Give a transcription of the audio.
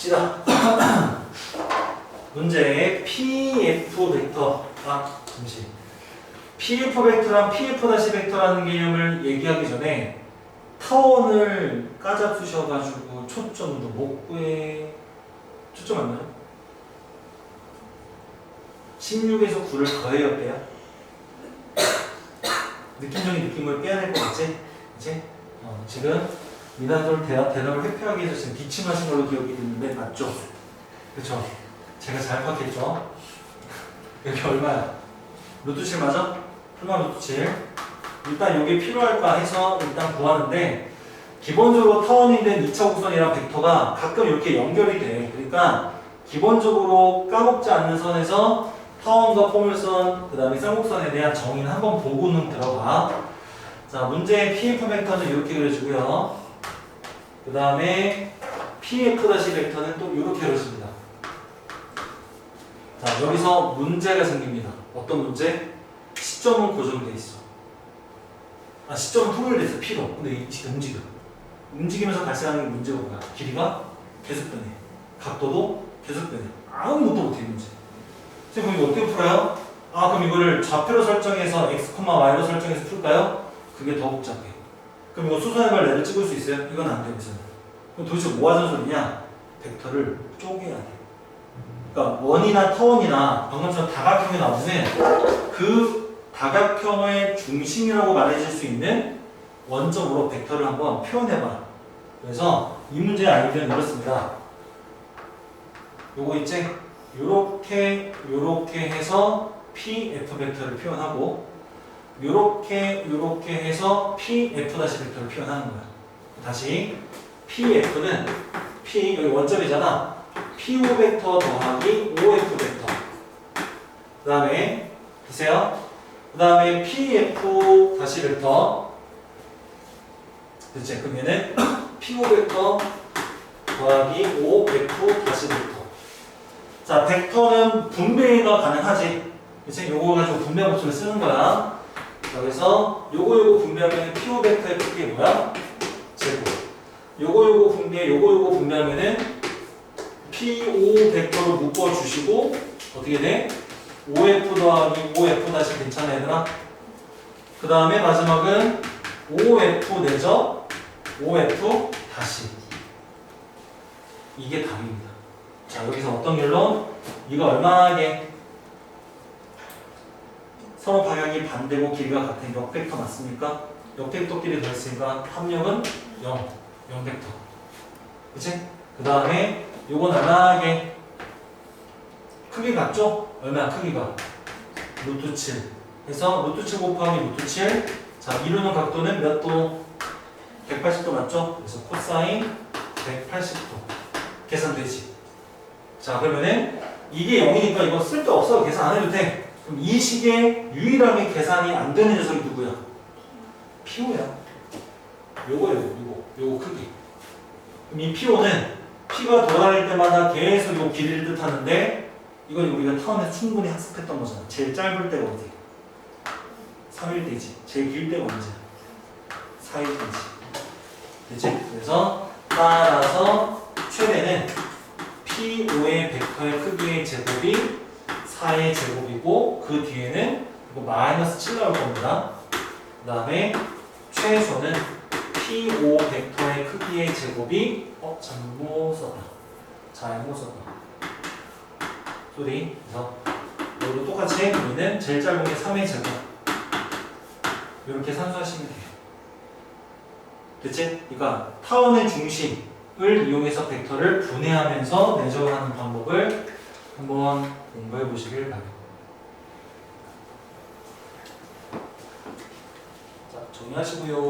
봅시다. 문제 PF 벡터. 아, 잠시. PF 벡터랑 PF 다시 벡터라는 개념을 얘기하기 전에 타원을 까잡으셔가지고 초점도 못 구해. 초점 안 나요? 16에서 9를 더해요, 빼요? 느낌적인 느낌을 빼야 될 것 같지? 이제 어, 지금 미나돌 대답, 대답을 회피하기 위해서 지금 기침하신 걸로 기억이 드는데 맞죠? 그렇죠? 제가 잘 파악했죠? 여기 얼마야? 루트 7 맞아? 풀마 루트 7 일단 이게 필요할까 해서 일단 구하는데 기본적으로 타원이 된 2차 곡선이랑 벡터가 가끔 이렇게 연결이 돼 그러니까 기본적으로 까먹지 않는 선에서 타원과 포물선 그 다음에 쌍곡선에 대한 정의는 한번 보고는 들어가 자 문제의 PF 벡터는 이렇게 그려주고요 그 다음에 PF 다시 벡터는 또 이렇게 그려집니다 자 여기서 문제가 생깁니다 어떤 문제? 시점은 고정돼 있어 아 시점은 통일돼 있어 P로 근데 이 지금 움직여 움직이면서 발생하는 게 문제가 뭐야? 길이가 계속 변해 각도도 계속 변해 아무것도 못해 이 문제 그럼 이거 어떻게 풀어요? 아 그럼 이거를 좌표로 설정해서 x, y로 설정해서 풀까요? 그게 더 복잡해. 그럼 이거 수선해발 레를 찍을 수 있어요? 이건 안 우선. 그럼 도대체 뭐 하자는 소리냐? 벡터를 쪼개야 돼. 그러니까 원이나 타원이나 방금처럼 다각형이 나오면 그 다각형의 중심이라고 말해줄 수 있는 원점으로 벡터를 한번 표현해봐. 그래서 이 문제의 아이디어는 이렇습니다. 요거 있지? 요렇게 요렇게 해서 PF 벡터를 표현하고 요렇게 요렇게 해서 PF 다시 벡터를 표현하는 거야. 다시 PF는 P 여기 원점이잖아. PO 벡터 더하기 OF 벡터. 그다음에 보세요. 그다음에 PF 다시 벡터. 그치? 그럼 얘는 PO 벡터 더하기 OF 다시 벡터. 자, 벡터는 분배가 가능하지. 그치? 요거 가지고 분배 법칙을 쓰는 거야. 자, 그래서 요거 요거 분배하면 PO 벡터의 크기 뭐야? 제곱. 요거 요거 분배, 요거 요거 분배하면은 PO 벡터로 묶어 주시고 어떻게 돼? OF 더하기 OF 다시 괜찮아 얘들아? 그 다음에 마지막은 OF 내죠? OF 다시. 이게 답입니다. 자 여기서 어떤 결론? 이거 얼마나게 서로 방향이 반대고 길이가 같은 역벡터 맞습니까? 역벡터끼리 더했으니까 합력은 0, 0벡터 그치? 그 다음에 요건 얼마나게 크기 같죠? 얼마야 크기가? 루트 7 해서 루트 7 곱하기 루트 7 자 이루는 각도는 몇 도? 180도 맞죠? 그래서 코사인 180도 계산되지 자 그러면은 이게 0이니까 이거 쓸데없어 계산 안 해도 돼 그럼 이 식의 유일하게 계산이 안 되는 녀석이 누구야? PO야 요거예요 요거 요거 크기 그럼 이 PO는 P가 돌아다닐 때마다 계속 요 길이를 뜻하는데 이건 우리가 타원에서 충분히 학습했던 거잖아 제일 짧을 때가 어디? 3일 때지 제일 길 때가 언제? 4일 때지 됐지? 그래서 따라서 최대는 PO의 벡터의 크기의 제곱이 4의 제곱이고 그 뒤에는 이거 마이너스 7 나올 겁니다. 그 다음에 최소는 PO 벡터의 크기의 제곱이 어? 잘못 썼다. 잘못 썼다. 소리. 그래서 이것도 똑같이 우리는 제일 짧은 게 3의 제곱 이렇게 산수하시면 돼요. 됐지? 그러니까 타원의 중심을 이용해서 벡터를 분해하면서 내정하는 방법을 한번 공부해 보시길 바랍니다. 자, 정리하시고요.